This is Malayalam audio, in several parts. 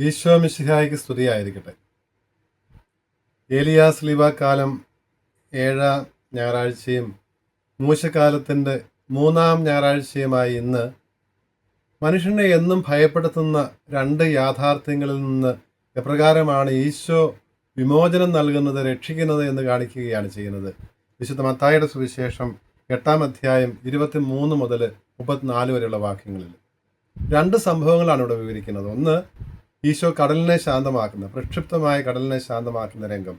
ഈശോ മിശിഹായ്ക്ക് സ്തുതിയായിരിക്കട്ടെ. ഏലിയാസ് ലീവ കാലം ഏഴാം ഞായറാഴ്ചയും മൂശക്കാലത്തിന്റെ മൂന്നാം ഞായറാഴ്ചയുമായി ഇന്ന് മനുഷ്യനെ എന്നും ഭയപ്പെടുത്തുന്ന രണ്ട് യാഥാർത്ഥ്യങ്ങളിൽ നിന്ന് എപ്രകാരമാണ് ഈശോ വിമോചനം നൽകുന്നത് രക്ഷിക്കുന്നത് എന്ന് കാണിക്കുകയാണ് ചെയ്യുന്നത്. വിശുദ്ധ മത്തായുടെ സുവിശേഷം എട്ടാം അധ്യായം ഇരുപത്തി മൂന്ന് മുതൽ മുപ്പത്തിനാല് വരെയുള്ള വാക്യങ്ങളിൽ. രണ്ട് സംഭവങ്ങളാണ് ഇവിടെ വിവരിക്കുന്നത്. ഒന്ന് ഈശോ കടലിനെ ശാന്തമാക്കുന്ന പ്രക്ഷിപ്തമായ കടലിനെ ശാന്തമാക്കുന്ന രംഗം.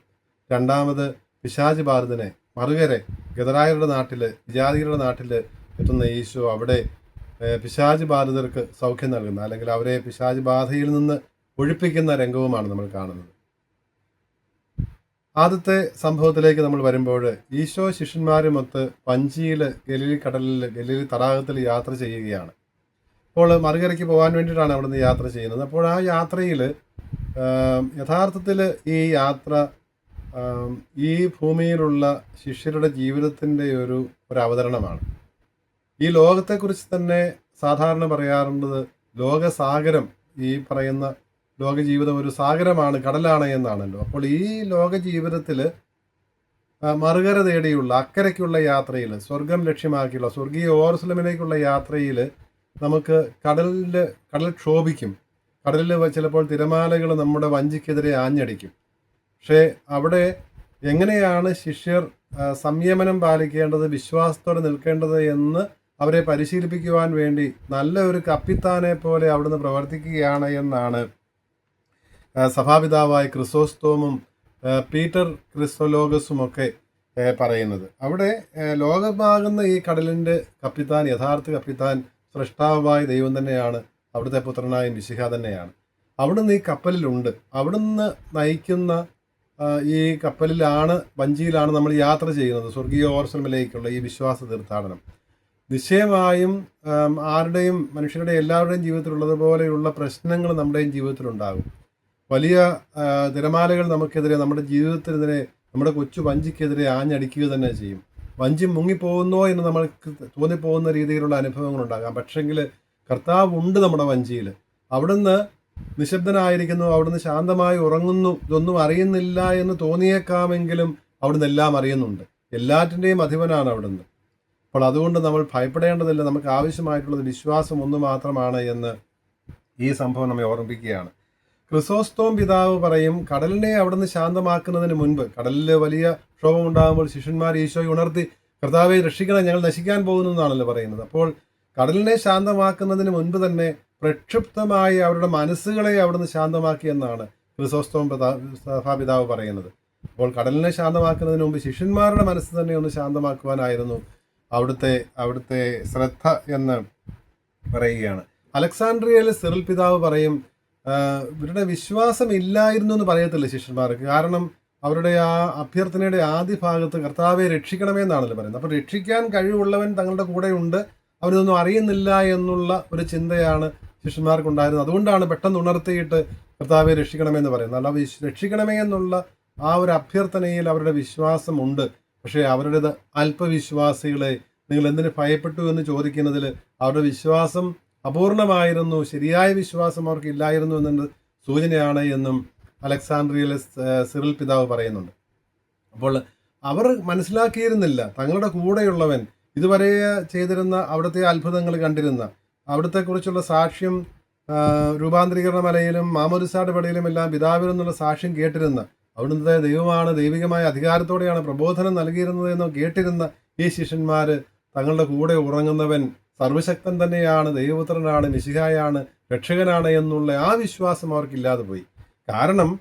രണ്ടാമത് പിശാജ് ഭാരതനെ മറുകരെ ഗതരായരുടെ നാട്ടിൽ വിജാതികളുടെ നാട്ടിൽ എത്തുന്ന ഈശോ അവിടെ പിശാജ് ബാധിതർക്ക് സൗഖ്യം നൽകുന്ന അല്ലെങ്കിൽ അവരെ പിശാജ് ബാധയിൽ നിന്ന് ഒഴിപ്പിക്കുന്ന രംഗവുമാണ് നമ്മൾ കാണുന്നത്. ആദ്യത്തെ സംഭവത്തിലേക്ക് നമ്മൾ വരുമ്പോൾ ഈശോ ശിഷ്യന്മാരുമൊത്ത് പഞ്ചിയിൽ ഗലീലി കടലിൽ ഗലീലി തടാകത്തിൽ യാത്ര ചെയ്യുകയാണ്. അപ്പോൾ മറുകരയ്ക്ക് പോകാൻ വേണ്ടിയിട്ടാണ് അവിടുന്ന് യാത്ര ചെയ്യുന്നത്. അപ്പോൾ ആ യാത്രയിൽ യഥാർത്ഥത്തിൽ ഈ യാത്ര ഈ ഭൂമിയിലുള്ള ശിഷ്യരുടെ ജീവിതത്തിന്റെ ഒരു ഒരു അവതരണമാണ്. ഈ ലോകത്തെക്കുറിച്ച് തന്നെ സാധാരണ പറയാറുള്ളത് ലോകസാഗരം ഈ പറയുന്ന ലോകജീവിതം ഒരു സാഗരമാണ് കടലാണ് എന്നാണല്ലോ. അപ്പോൾ ഈ ലോകജീവിതത്തിൽ മറുകര തേടിയുള്ള അക്കരയ്ക്കുള്ള യാത്രയിൽ സ്വർഗം ലക്ഷ്യമാക്കിയുള്ള സ്വർഗീയ ഓർസലമിലേക്കുള്ള യാത്രയിൽ നമുക്ക് കടലിൽ കടൽ ക്ഷോഭിക്കും കടലിൽ ചിലപ്പോൾ തിരമാലകൾ നമ്മുടെ വഞ്ചിക്കെതിരെ ആഞ്ഞടിക്കും. പക്ഷേ അവിടെ എങ്ങനെയാണ് ശിഷ്യർ സംയമനം പാലിക്കേണ്ടത് വിശ്വാസത്തോടെ നിൽക്കേണ്ടത് എന്ന് അവരെ പരിശീലിപ്പിക്കുവാൻ വേണ്ടി നല്ല ഒരു കപ്പിത്താനെ പോലെ അവിടുന്ന് പ്രവർത്തിക്കുകയാണ് എന്നാണ് സഭാപിതാവായ ക്രിസോസ്തോമും പീറ്റർ ക്രിസ്തോലോഗസും ഒക്കെ പറയുന്നത്. അവിടെ ലോകമാകുന്ന ഈ കടലിന്റെ കപ്പിത്താൻ യഥാർത്ഥ കപ്പിത്താൻ സൃഷ്ടാവായ ദൈവം തന്നെയാണ്. അവിടുത്തെ പുത്രനായ മിശിഹ തന്നെയാണ്. അവിടുന്ന് ഈ കപ്പലിലുണ്ട്. അവിടുന്ന് നയിക്കുന്ന ഈ കപ്പലിലാണ് വഞ്ചിയിലാണ് നമ്മൾ യാത്ര ചെയ്യുന്നത്. സ്വർഗീയ ഓർസലമിലേക്കുള്ള ഈ വിശ്വാസ തീർത്ഥാടനം. നിശ്ചയമായും ആരുടെയും മനുഷ്യരുടെ എല്ലാവരുടെയും ജീവിതത്തിലുള്ളതുപോലെയുള്ള പ്രശ്നങ്ങൾ നമ്മുടെയും ജീവിതത്തിലുണ്ടാകും. വലിയ തിരമാലകൾ നമുക്കെതിരെ നമ്മുടെ ജീവിതത്തിനെതിരെ നമ്മുടെ കൊച്ചു വഞ്ചിക്കെതിരെ ആഞ്ഞടിക്കുക തന്നെ ചെയ്യും. വഞ്ചി മുങ്ങിപ്പോകുന്നോ എന്ന് നമ്മൾക്ക് തോന്നിപ്പോകുന്ന രീതിയിലുള്ള അനുഭവങ്ങളുണ്ടാകാം. പക്ഷെങ്കിൽ കർത്താവ് ഉണ്ട് നമ്മുടെ വഞ്ചിയിൽ അവിടുന്ന് നിശബ്ദനായിരിക്കുന്നു അവിടുന്ന് ശാന്തമായി ഉറങ്ങുന്നു ഇതൊന്നും അറിയുന്നില്ല എന്ന് തോന്നിയേക്കാമെങ്കിലും അവിടുന്ന് എല്ലാം അറിയുന്നുണ്ട്. എല്ലാറ്റിന്റെയും അധിപനാണ് അവിടുന്ന്. അപ്പോൾ അതുകൊണ്ട് നമ്മൾ ഭയപ്പെടേണ്ടതില്ല നമുക്ക് ആവശ്യമായിട്ടുള്ളത് വിശ്വാസം ഒന്ന് മാത്രമാണ് എന്ന് ഈ സംഭവം നമ്മെ ഓർമ്മിപ്പിക്കുകയാണ്. ക്രിസോസ്തോം പിതാവ് പറയും കടലിനെ അവിടുന്ന് ശാന്തമാക്കുന്നതിന് മുൻപ് കടലിൽ വലിയ ക്ഷോഭമുണ്ടാകുമ്പോൾ ശിഷ്യന്മാർ ഈശോയെ ഉണർത്തി കർത്താവെ രക്ഷിക്കണം ഞങ്ങൾ നശിക്കാൻ പോകുന്നു എന്നാണല്ലോ പറയുന്നത്. അപ്പോൾ കടലിനെ ശാന്തമാക്കുന്നതിന് മുൻപ് തന്നെ പ്രക്ഷുബ്ധമായി അവരുടെ മനസ്സുകളെ അവിടുന്ന് ശാന്തമാക്കി എന്നാണ് ക്രിസോസ്തോം പിതാ പിതാവ് പറയുന്നത്. അപ്പോൾ കടലിനെ ശാന്തമാക്കുന്നതിന് മുമ്പ് ശിഷ്യന്മാരുടെ മനസ്സ് തന്നെ ഒന്ന് ശാന്തമാക്കുവാനായിരുന്നു അവിടുത്തെ അവിടുത്തെ ശ്രദ്ധ എന്ന് പറയുകയാണ്. അലക്സാണ്ട്രിയയിലെ സിറിൽ പിതാവ് പറയും ഇവരുടെ വിശ്വാസം ഇല്ലായിരുന്നു എന്ന് പറയത്തില്ല ശിഷ്യന്മാർക്ക്? കാരണം അവരുടെ ആ അഭ്യർത്ഥനയുടെ ആദ്യ ഭാഗത്ത് കർത്താവെ രക്ഷിക്കണമേ എന്നാണല്ലോ പറയുന്നത്. അപ്പോൾ രക്ഷിക്കാൻ കഴിവുള്ളവൻ തങ്ങളുടെ കൂടെയുണ്ട് അവരിതൊന്നും അറിയുന്നില്ല എന്നുള്ള ഒരു ചിന്തയാണ് ശിഷ്യന്മാർക്കുണ്ടായിരുന്നത്. അതുകൊണ്ടാണ് പെട്ടെന്ന് ഉണർത്തിയിട്ട് കർത്താവെ രക്ഷിക്കണമെന്ന് പറയുന്നത്. അല്ല രക്ഷിക്കണമേ എന്നുള്ള ആ ഒരു അഭ്യർത്ഥനയിൽ അവരുടെ വിശ്വാസമുണ്ട് പക്ഷേ അവരുടേത് അല്പവിശ്വാസികളെ നിങ്ങൾ എന്തിനു ഭയപ്പെട്ടു എന്ന് ചോദിക്കുന്നതിൽ അവരുടെ വിശ്വാസം അപൂർണമായിരുന്നു ശരിയായ വിശ്വാസം അവർക്ക് ഇല്ലായിരുന്നു എന്നുള്ള സൂചനയാണ് എന്നും അലക്സാണ്ട്രിയയിലെ സിറിൽ പിതാവ് പറയുന്നുണ്ട്. അപ്പോൾ അവർ മനസ്സിലാക്കിയിരുന്നില്ല തങ്ങളുടെ കൂടെയുള്ളവൻ ഇതുവരെ ചെയ്തിരുന്ന അവിടുത്തെ അത്ഭുതങ്ങൾ കണ്ടിരുന്ന അവിടുത്തെക്കുറിച്ചുള്ള സാക്ഷ്യം രൂപാന്തരീകരണ മലയിലും മാമോദിസാട് പടിയിലും എല്ലാം പിതാവിൽ നിന്നുള്ള സാക്ഷ്യം കേട്ടിരുന്ന അവിടുത്തെ ദൈവമാണ് ദൈവികമായ അധികാരത്തോടെയാണ് പ്രബോധനം നൽകിയിരുന്നത് എന്ന് കേട്ടിരുന്ന ഈ ശിഷ്യന്മാർ തങ്ങളുടെ കൂടെ ഉറങ്ങുന്നവൻ സർവശക്തൻ തന്നെയാണ് ദൈവപുത്രനാണ് മിശിഹായാണ് രക്ഷകനാണ് എന്നുള്ള ആ വിശ്വാസം അവർക്കില്ലാതെ പോയി. കാരണം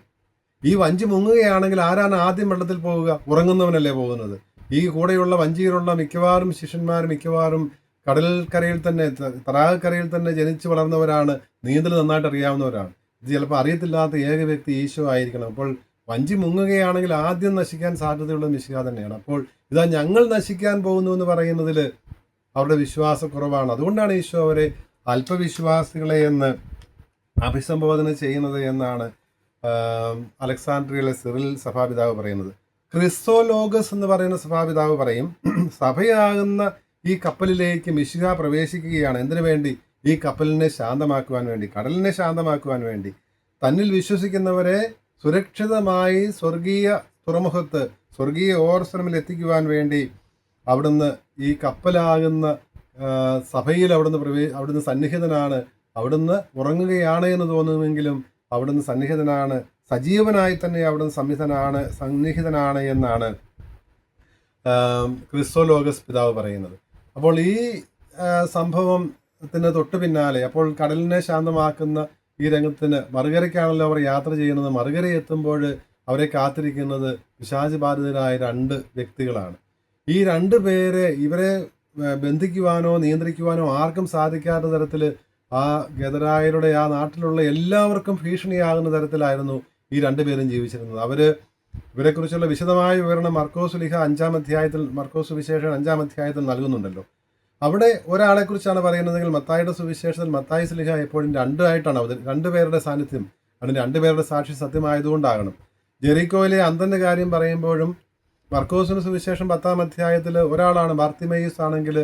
ഈ വഞ്ചി മുങ്ങുകയാണെങ്കിൽ ആരാണ് ആദ്യം വെള്ളത്തിൽ പോവുക? ഉറങ്ങുന്നവനല്ലേ പോകുന്നത്. ഈ കൂടെയുള്ള വഞ്ചിയിലുള്ള മിക്കവാറും ശിഷ്യന്മാർ മിക്കവാറും കടൽക്കരയിൽ തന്നെ തടാകക്കരയിൽ തന്നെ ജനിച്ചു വളർന്നവരാണ്. നീന്തൽ നന്നായിട്ട് അറിയാവുന്നവരാണ്. ഇത് ചിലപ്പോൾ അറിയത്തില്ലാത്ത ഏക വ്യക്തി ഈശോ ആയിരിക്കണം. അപ്പോൾ വഞ്ചി മുങ്ങുകയാണെങ്കിൽ ആദ്യം നശിക്കാൻ സാധ്യതയുള്ള മിശിക തന്നെയാണ്. അപ്പോൾ ഇതാ ഞങ്ങൾ നശിക്കാൻ പോകുന്നു എന്ന് പറയുന്നതിൽ അവരുടെ വിശ്വാസക്കുറവാണ്. അതുകൊണ്ടാണ് ഈശോ അവരെ അല്പവിശ്വാസികളെ എന്ന് അഭിസംബോധന ചെയ്യുന്നത് എന്നാണ് അലക്സാണ്ട്രിയയിലെ സിറിൽ സഭാപിതാവ് പറയുന്നത്. ക്രിസ്തോലോഗസ് എന്ന് പറയുന്ന സഭാപിതാവ് പറയും സഭയാകുന്ന ഈ കപ്പലിലേക്ക് മിശിഹ പ്രവേശിക്കുകയാണ്. എന്തിനു വേണ്ടി? ഈ കപ്പലിനെ ശാന്തമാക്കുവാൻ വേണ്ടി കടലിനെ ശാന്തമാക്കുവാൻ വേണ്ടി. തന്നിൽ വിശ്വസിക്കുന്നവരെ സുരക്ഷിതമായി സ്വർഗീയ തുറമുഖത്ത് സ്വർഗീയ ഓർസനമിൽ എത്തിക്കുവാൻ വേണ്ടി അവിടുന്ന് ഈ കപ്പലാകുന്ന സഭയിൽ അവിടുന്ന് പ്രവേ അവിടുന്ന് സന്നിഹിതനാണ്. അവിടുന്ന് ഉറങ്ങുകയാണ് എന്ന് തോന്നുമെങ്കിലും അവിടുന്ന് സന്നിഹിതനാണ്. സജീവനായി തന്നെ അവിടുന്ന് സംഹിതനാണ് സന്നിഹിതനാണ് എന്നാണ് ക്രിസ്തോലോകസ് പിതാവ് പറയുന്നത്. അപ്പോൾ ഈ സംഭവത്തിന് തൊട്ടു പിന്നാലെ അപ്പോൾ കടലിനെ ശാന്തമാക്കുന്ന ഈ രംഗത്തിന് മറുകരയ്ക്കാണല്ലോ അവർ യാത്ര ചെയ്യുന്നത്. മറുകര എത്തുമ്പോൾ അവരെ കാത്തിരിക്കുന്നത് വിശാചബാധിതരായ രണ്ട് വ്യക്തികളാണ്. ഈ രണ്ട് പേരെ ഇവരെ ബന്ധിക്കുവാനോ നിയന്ത്രിക്കുവാനോ ആർക്കും സാധിക്കാത്ത തരത്തിൽ ആ ഗതരായരുടെ ആ നാട്ടിലുള്ള എല്ലാവർക്കും ഭീഷണിയാകുന്ന തരത്തിലായിരുന്നു ഈ രണ്ടുപേരും ജീവിച്ചിരുന്നത്. അവർ ഇവരെക്കുറിച്ചുള്ള വിശദമായ വിവരണം മർക്കോസ് ലിഹ അഞ്ചാം അധ്യായത്തിൽ മർക്കോസ് സുവിശേഷം അഞ്ചാം അധ്യായത്തിൽ നൽകുന്നുണ്ടല്ലോ. അവിടെ ഒരാളെക്കുറിച്ചാണ് പറയുന്നതെങ്കിൽ മത്തായിയുടെ സുവിശേഷത്തിൽ മത്തായി സ്ലിഹ എപ്പോഴും രണ്ടായിട്ടാണ് അവതരി രണ്ടുപേരുടെ സാന്നിധ്യം അതിന് രണ്ടുപേരുടെ സാക്ഷി സത്യമായതുകൊണ്ടാകണം. ജെറിക്കോയിലെ അന്തന്റെ കാര്യം പറയുമ്പോഴും മർക്കോസിന് സുവിശേഷം പത്താം അധ്യായത്തിൽ ഒരാളാണ് ബാർത്തിമേയൂസ് ആണെങ്കിൽ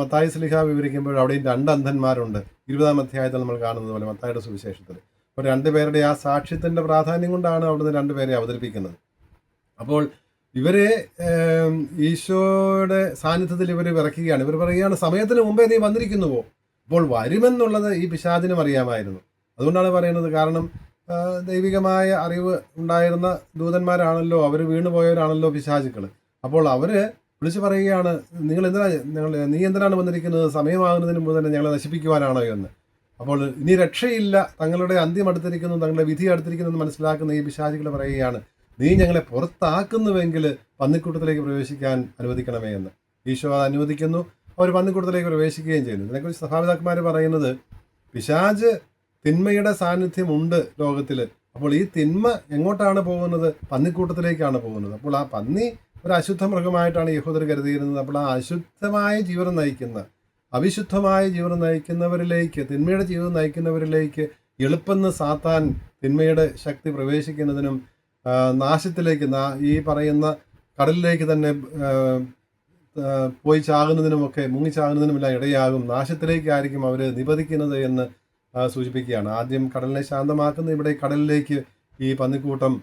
മത്തായി സ്ലിഹ വിവരിക്കുമ്പോൾ അവിടെയും രണ്ട് അന്ധന്മാരുണ്ട്. ഇരുപതാം അധ്യായത്തിൽ നമ്മൾ കാണുന്നത് പോലെ മത്തായുടെ സുവിശേഷത്തിൽ. അപ്പോൾ രണ്ടുപേരുടെ ആ സാക്ഷ്യത്തിന്റെ പ്രാധാന്യം കൊണ്ടാണ് അവിടുന്ന് രണ്ടുപേരെ അവതരിപ്പിക്കുന്നത്. അപ്പോൾ ഇവരെ ഈശോയുടെ സാന്നിധ്യത്തിൽ ഇവർ വിറക്കുകയാണ് ഇവർ പറയുകയാണ് സമയത്തിന് മുമ്പേ നീ വന്നിരിക്കുന്നുവോ? അപ്പോൾ വരുമെന്നുള്ളത് ഈ പിശാദിനും അറിയാമായിരുന്നു. അതുകൊണ്ടാണ് പറയുന്നത് കാരണം ദൈവികമായ അറിവ് ഉണ്ടായിരുന്ന ദൂതന്മാരാണല്ലോ അവർ വീണുപോയവരാണല്ലോ പിശാചുക്കൾ അപ്പോൾ അവർ വിളിച്ചു പറയുകയാണ് നിങ്ങൾ എന്തിനാ നിങ്ങൾ നീ എന്തിനാണ് വന്നിരിക്കുന്നത്? സമയമാകുന്നതിന് മുമ്പ് തന്നെ ഞങ്ങളെ നശിപ്പിക്കുവാനാണോ എന്ന്? അപ്പോൾ ഇനി രക്ഷയില്ല തങ്ങളുടെ അന്ത്യം അടുത്തിരിക്കുന്നു തങ്ങളുടെ വിധി അടുത്തിരിക്കുന്നു എന്ന് മനസ്സിലാക്കുന്ന ഈ പിശാചികൾ പറയുകയാണ് നീ ഞങ്ങളെ പുറത്താക്കുന്നുവെങ്കിൽ പന്നിക്കൂട്ടത്തിലേക്ക് പ്രവേശിക്കാൻ അനുവദിക്കണമേ എന്ന്. ഈശോ അത് അനുവദിക്കുന്നു അവർ പന്നിക്കൂട്ടത്തിലേക്ക് പ്രവേശിക്കുകയും ചെയ്യുന്നു. ഇതിനെക്കുറിച്ച് സഭാപിതാക്കന്മാർ പറയുന്നത് പിശാജ് തിന്മയുടെ സാന്നിധ്യം ഉണ്ട് ലോകത്തിൽ അപ്പോൾ ഈ തിന്മ എങ്ങോട്ടാണ് പോകുന്നത്? പന്നിക്കൂട്ടത്തിലേക്കാണ് പോകുന്നത്. അപ്പോൾ ആ പന്നി ഒരു അശുദ്ധ മൃഗമായിട്ടാണ് യഹോദർ കരുതിയിരുന്നത്. അപ്പോൾ ആ അശുദ്ധമായ ജീവനം നയിക്കുന്ന അവിശുദ്ധമായ ജീവനം നയിക്കുന്നവരിലേക്ക് തിന്മയുടെ ജീവിതം നയിക്കുന്നവരിലേക്ക് എളുപ്പെന്ന് സാത്താൻ തിന്മയുടെ ശക്തി പ്രവേശിക്കുന്നതിനും നാശത്തിലേക്ക് ഈ പറയുന്ന കടലിലേക്ക് തന്നെ പോയി ചാകുന്നതിനുമൊക്കെ മുങ്ങിച്ചാകുന്നതിനുമെല്ലാം ഇടയാകും. നാശത്തിലേക്കായിരിക്കും അവർ നിപതിക്കുന്നത് എന്ന് സൂചിപ്പിക്കുകയാണ്. ആദ്യം കടലിനെ ശാന്തമാക്കുന്ന ഇവിടെ കടലിലേക്ക് ഈ പന്നിക്കൂട്ടം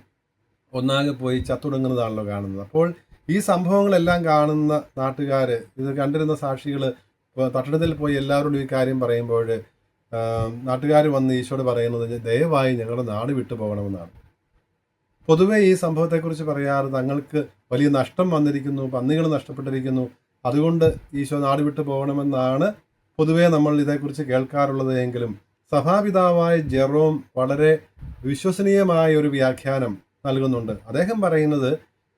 ഒന്നാകെ പോയി ചത്തുടങ്ങുന്നതാണല്ലോ കാണുന്നത്. അപ്പോൾ ഈ സംഭവങ്ങളെല്ലാം കാണുന്ന നാട്ടുകാർ ഇത് കണ്ടിരുന്ന സാക്ഷികൾ തട്ടിടത്തിൽ പോയി എല്ലാവരോടും ഈ കാര്യം പറയുമ്പോൾ നാട്ടുകാർ വന്ന് ഈശോട് പറയുന്നത് ദയവായി ഞങ്ങളുടെ നാട് വിട്ടു പോകണമെന്നാണ്. പൊതുവേ ഈ സംഭവത്തെക്കുറിച്ച് പറയാറ് തങ്ങൾക്ക് വലിയ നഷ്ടം വന്നിരിക്കുന്നു പന്നികൾ നഷ്ടപ്പെട്ടിരിക്കുന്നു. അതുകൊണ്ട് ഈശോ നാട് വിട്ടു പോകണമെന്നാണ് പൊതുവേ നമ്മൾ ഇതേക്കുറിച്ച് കേൾക്കാറുള്ളത് എങ്കിലും സഭാപിതാവായ ജെറോം വളരെ വിശ്വസനീയമായ ഒരു വ്യാഖ്യാനം നൽകുന്നുണ്ട്. അദ്ദേഹം പറയുന്നത്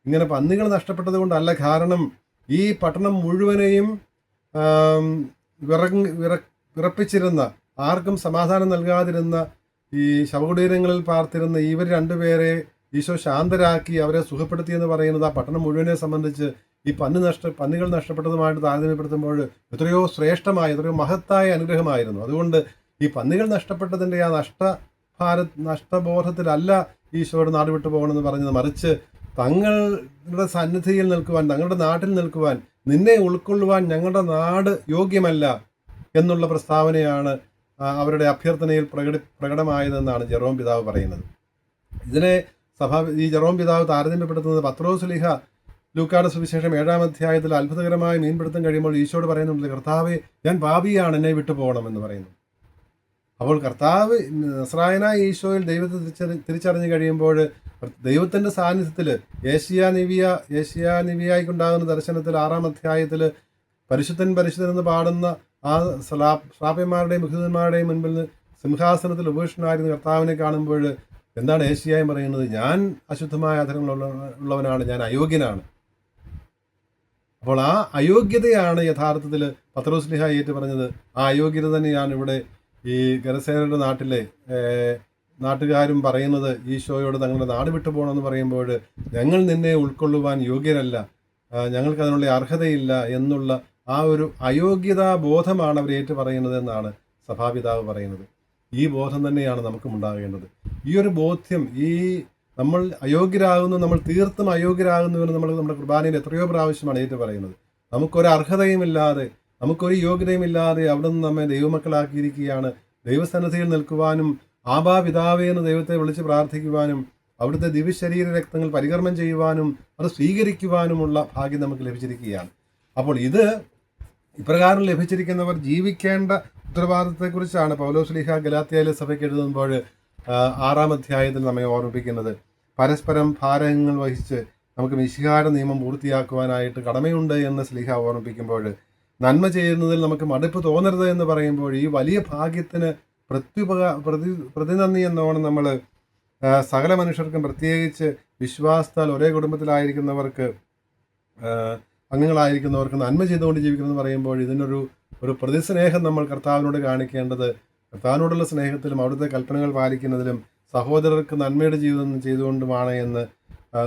ഇങ്ങനെ പന്നികൾ നഷ്ടപ്പെട്ടത് കൊണ്ടല്ല കാരണം ഈ പട്ടണം മുഴുവനെയും വിറങ് വിറ വിറപ്പിച്ചിരുന്ന ആർക്കും സമാധാനം നൽകാതിരുന്ന ഈ ശവകുടീരങ്ങളിൽ പാർത്തിരുന്ന ഇവർ രണ്ടുപേരെ ഈശോ ശാന്തരാക്കി അവരെ സുഖപ്പെടുത്തി എന്ന് പറയുന്നത് ആ പട്ടണം മുഴുവനെ സംബന്ധിച്ച് ഈ പന്നി നഷ്ട പന്നികൾ നഷ്ടപ്പെട്ടതുമായിട്ട് താരതമ്യപ്പെടുത്തുമ്പോൾ എത്രയോ ശ്രേഷ്ഠമായ എത്രയോ മഹത്തായ അനുഗ്രഹമായിരുന്നു. അതുകൊണ്ട് ഈ പന്നികൾ നഷ്ടപ്പെട്ടതിന്റെ ആ നഷ്ട ഭാരത് നഷ്ടബോധത്തിലല്ല ഈശോയുടെ നാട് വിട്ടു പോകണമെന്ന് പറഞ്ഞത്. മറിച്ച് തങ്ങളുടെ സന്നിധിയിൽ നിൽക്കുവാൻ തങ്ങളുടെ നാട്ടിൽ നിൽക്കുവാൻ നിന്നെ ഉൾക്കൊള്ളുവാൻ ഞങ്ങളുടെ നാട് യോഗ്യമല്ല എന്നുള്ള പ്രസ്താവനയാണ് അവരുടെ അഭ്യർത്ഥനയിൽ പ്രകടി പ്രകടമായതെന്നാണ് ജെറോം പിതാവ് പറയുന്നത്. ഇതിനെ സഭ ഈ ജെറോം പിതാവ് താരതമ്യപ്പെടുത്തുന്നത് പത്രോസുലിഹ ലൂക്കാട് സുവിശേഷം ഏഴാം അധ്യായത്തിൽ അത്ഭുതകരമായി മീൻപിടുത്തം കഴിയുമ്പോൾ ഈശോട് പറയുന്നുണ്ട് കർത്താവെ ഞാൻ പാപിയാണ് എന്നെ വിട്ടു പോകണമെന്ന് പറയുന്നു. അപ്പോൾ കർത്താവ് നസ്രായനായ ഈശോയിൽ ദൈവത്തെ തിരിച്ചറി തിരിച്ചറിഞ്ഞു കഴിയുമ്പോൾ ദൈവത്തിന്റെ സാന്നിധ്യത്തിൽ ഏഷ്യ നിവിയ ഏഷ്യ നിവിയായിക്കുണ്ടാകുന്ന ദർശനത്തിൽ ആറാം അധ്യായത്തിൽ പരിശുദ്ധൻ പരിശുദ്ധൻ എന്ന് പാടുന്ന ആ സ്ലാ ശ്രാപ്യന്മാരുടെയും മുഖിതന്മാരുടെയും മുൻപിൽ സിംഹാസനത്തിൽ ഉപേക്ഷനായിരുന്ന കർത്താവിനെ കാണുമ്പോൾ എന്താണ് ഏഷ്യായി പറയുന്നത്? ഞാൻ അശുദ്ധമായ അധികങ്ങൾ ഉള്ളവനാണ് ഞാൻ അയോഗ്യനാണ്. അപ്പോൾ ആ അയോഗ്യതയാണ് യഥാർത്ഥത്തിൽ പത്രോസ്ലിഹ ഏറ്റു പറഞ്ഞത്. ആ അയോഗ്യത തന്നെയാണ് ഇവിടെ ഈ ഗരസേനയുടെ നാട്ടിലെ നാട്ടുകാരും പറയുന്നത് ഈശോയോട് തങ്ങളുടെ നാട് വിട്ടു പോകണമെന്ന് പറയുമ്പോൾ ഞങ്ങൾ നിന്നെ ഉൾക്കൊള്ളുവാൻ യോഗ്യരല്ല. ഞങ്ങൾക്ക് അതിനുള്ള അർഹതയില്ല എന്നുള്ള ആ ഒരു അയോഗ്യതാ ബോധമാണ് അവർ ഏറ്റു പറയുന്നത് എന്നാണ് സഭാപിതാവ് പറയുന്നത്. ഈ ബോധം തന്നെയാണ് നമുക്കും ഉണ്ടാകേണ്ടത്. ഈ ഒരു ബോധ്യം ഈ നമ്മൾ അയോഗ്യരാകുന്നു നമ്മൾ തീർത്തും അയോഗ്യരാകുന്നു എന്ന് നമ്മൾ നമ്മുടെ കുർബാനയിൽ എത്രയോ പ്രാവശ്യമാണ് ഏറ്റു പറയുന്നത്. നമുക്കൊരു അർഹതയുമില്ലാതെ നമുക്കൊരു യോഗ്യതയുമില്ലാതെ അവിടെ നിന്ന് നമ്മെ ദൈവമക്കളാക്കിയിരിക്കുകയാണ്. ദൈവസന്നദ്ധിയിൽ നിൽക്കുവാനും ആബാ പിതാവേ എന്ന് ദൈവത്തെ വിളിച്ച് പ്രാർത്ഥിക്കുവാനും അവിടുത്തെ ദിവ്യശരീര രക്തങ്ങൾ പരികർമ്മം ചെയ്യുവാനും അത് സ്വീകരിക്കുവാനുമുള്ള ഭാഗ്യം നമുക്ക് ലഭിച്ചിരിക്കുകയാണ്. അപ്പോൾ ഇത് ഇപ്രകാരം ലഭിച്ചിരിക്കുന്നവർ ജീവിക്കേണ്ട ഉത്തരവാദിത്തത്തെക്കുറിച്ചാണ് പൗലോസ്ലിഹ ഗലാത്തിയായ സഭയ്ക്ക് എഴുതുമ്പോൾ ആറാം അധ്യായത്തിൽ നമ്മെ ഓർമ്മിപ്പിക്കുന്നത്. പരസ്പരം ഭാരങ്ങൾ വഹിച്ച് നമുക്ക് മിശിഹാര നിയമം പൂർത്തിയാക്കുവാനായിട്ട് കടമയുണ്ട് എന്ന് സ്ലിഹ ഓർമ്മിപ്പിക്കുമ്പോൾ നന്മ ചെയ്യുന്നതിൽ നമുക്ക് മടുപ്പ് തോന്നരുത് എന്ന് പറയുമ്പോൾ ഈ വലിയ ഭാഗ്യത്തിന് പ്രത്യുപക പ്രതി പ്രതിനന്ദി എന്നോണം നമ്മൾ സകല മനുഷ്യർക്കും പ്രത്യേകിച്ച് വിശ്വാസത്താൽ ഒരേ കുടുംബത്തിലായിരിക്കുന്നവർക്ക് അംഗങ്ങളായിരിക്കുന്നവർക്ക് നന്മ ചെയ്തുകൊണ്ട് ജീവിക്കണമെന്ന് പറയുമ്പോൾ ഇതിനൊരു ഒരു പ്രതിസ്നേഹം നമ്മൾ കർത്താവിനോട് കാണിക്കേണ്ടത് കർത്താവിനോടുള്ള സ്നേഹത്തിലും അവിടുത്തെ കൽപ്പനകൾ പാലിക്കുന്നതിലും സഹോദരർക്ക് നന്മയുടെ ജീവിതം ചെയ്തുകൊണ്ടുമാണ് എന്ന്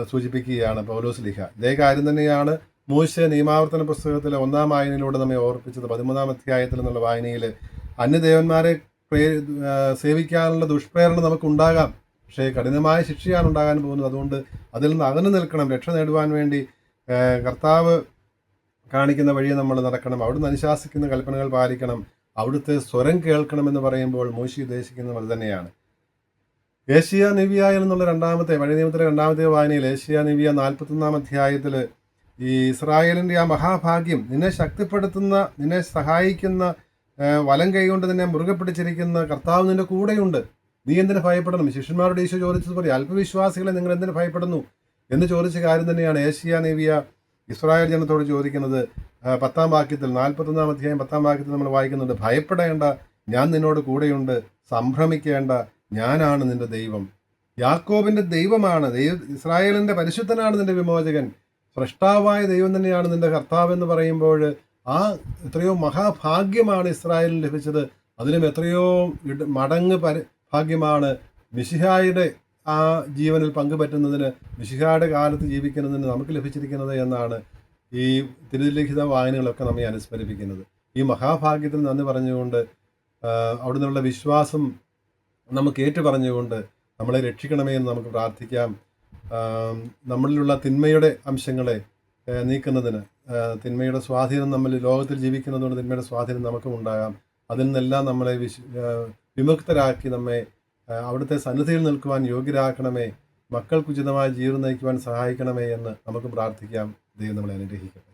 സൂചിപ്പിക്കുകയാണ് പൗലോസ് ലിഹ ഇതേ കാര്യം തന്നെയാണ് മൂശ നിയമാവർത്തന പുസ്തകത്തിലെ ഒന്നാം വായനയിലൂടെ നമ്മെ ഓർപ്പിച്ചത് പതിമൂന്നാം അധ്യായത്തിൽ എന്നുള്ള വായനയിൽ അന്യദേവന്മാരെ പ്രേ സേവിക്കാനുള്ള ദുഷ്പ്രേരണ നമുക്കുണ്ടാകാം. പക്ഷേ കഠിനമായ ശിക്ഷയാണ് ഉണ്ടാകാൻ പോകുന്നത്. അതുകൊണ്ട് അതിൽ നിന്ന് അകന്നു നിൽക്കണം. രക്ഷ നേടുവാൻ വേണ്ടി കർത്താവ് കാണിക്കുന്ന വഴിയെ നമ്മൾ നടക്കണം. അവിടുന്ന് അനുശാസിക്കുന്ന കൽപ്പനകൾ പാലിക്കണം. അവിടുത്തെ സ്വരം കേൾക്കണമെന്ന് പറയുമ്പോൾ മോശി ഉദ്ദേശിക്കുന്നത് അത് തന്നെയാണ്. ഏഷ്യ നിവിയ എന്നുള്ള രണ്ടാമത്തെ പഴയ നിയമത്തിലെ രണ്ടാമത്തെ വായനയിൽ ഏഷ്യ നിവിയ നാൽപ്പത്തൊന്നാം അധ്യായത്തിൽ ഈ ഇസ്രായേലിന്റെ ആ മഹാഭാഗ്യം നിന്നെ ശക്തിപ്പെടുത്തുന്ന നിന്നെ സഹായിക്കുന്ന വലം കൈകൊണ്ട് നിന്നെ മുറുകെ പിടിച്ചിരിക്കുന്ന കർത്താവ് നിന്റെ കൂടെയുണ്ട്. നീ എന്തിനു ഭയപ്പെടണം? ശിഷ്യന്മാരുടെ ഈശോ ചോദിച്ചതുപോലെ അല്പവിശ്വാസികളെ നിങ്ങൾ എന്തിനു ഭയപ്പെടുന്നു? എന്ന് ചോദിച്ച കാര്യം തന്നെയാണ് ഏഷ്യ നേവിയ ഇസ്രായേൽ ജനത്തോട് ചോദിക്കുന്നത്. പത്താം വാക്യത്തിൽ നാൽപ്പത്തൊന്നാം അധ്യായം പത്താം വാക്യത്തിൽ നമ്മൾ വായിക്കുന്നുണ്ട്. ഭയപ്പെടേണ്ട ഞാൻ നിന്നോട് കൂടെയുണ്ട്. സംഭ്രമിക്കേണ്ട ഞാനാണ് നിന്റെ ദൈവം. യാക്കോബിന്റെ ദൈവമാണ് ദൈവ ഇസ്രായേലിന്റെ പരിശുദ്ധനാണ് നിന്റെ വിമോചകൻ. സൃഷ്ടാവായ ദൈവം തന്നെയാണ് നിന്റെ കർത്താവ് എന്ന് പറയുമ്പോൾ ആ എത്രയോ മഹാഭാഗ്യമാണ് ഇസ്രായേലിന് ലഭിച്ചത്. അതിലും എത്രയോ മടങ്ങ് ഭാഗ്യമാണ് മിശിഹായുടെ ആ ജീവനിൽ പങ്കുപറ്റുന്നതിന് മിശിഹായുടെ കാലത്ത് ജീവിക്കുന്നതിന് നമുക്ക് ലഭിച്ചിരിക്കുന്നത് എന്നാണ് ഈ തിരുലിഖിത വായനകളൊക്കെ നമ്മെ അനുസ്മരിപ്പിക്കുന്നത്. ഈ മഹാഭാഗ്യത്തിൽ നന്ദി പറഞ്ഞുകൊണ്ട് അവിടുന്നുള്ള വിശ്വാസം നമുക്ക് ഏറ്റു പറഞ്ഞുകൊണ്ട് നമ്മളെ രക്ഷിക്കണമേ എന്ന് നമുക്ക് പ്രാർത്ഥിക്കാം. നമ്മളിലുള്ള തിന്മയുടെ അംശങ്ങളെ നീക്കുന്നതിന് തിന്മയുടെ സ്വാധീനം നമ്മൾ ലോകത്തിൽ ജീവിക്കുന്നതുകൊണ്ട് തിന്മയുടെ സ്വാധീനം നമുക്കും ഉണ്ടാകാം. അതിൽ നിന്നെല്ലാം നമ്മളെ വിശ് വിമുക്തരാക്കി നമ്മെ അവിടുത്തെ സന്നിധിയിൽ നിൽക്കുവാൻ യോഗ്യരാക്കണമേ മക്കൾക്ക് ഉചിതമായ ജീവിതം നയിക്കുവാൻ സഹായിക്കണമേ എന്ന് നമുക്ക് പ്രാർത്ഥിക്കാം. ദൈവം നമ്മളെ അനുഗ്രഹിക്കട്ടെ.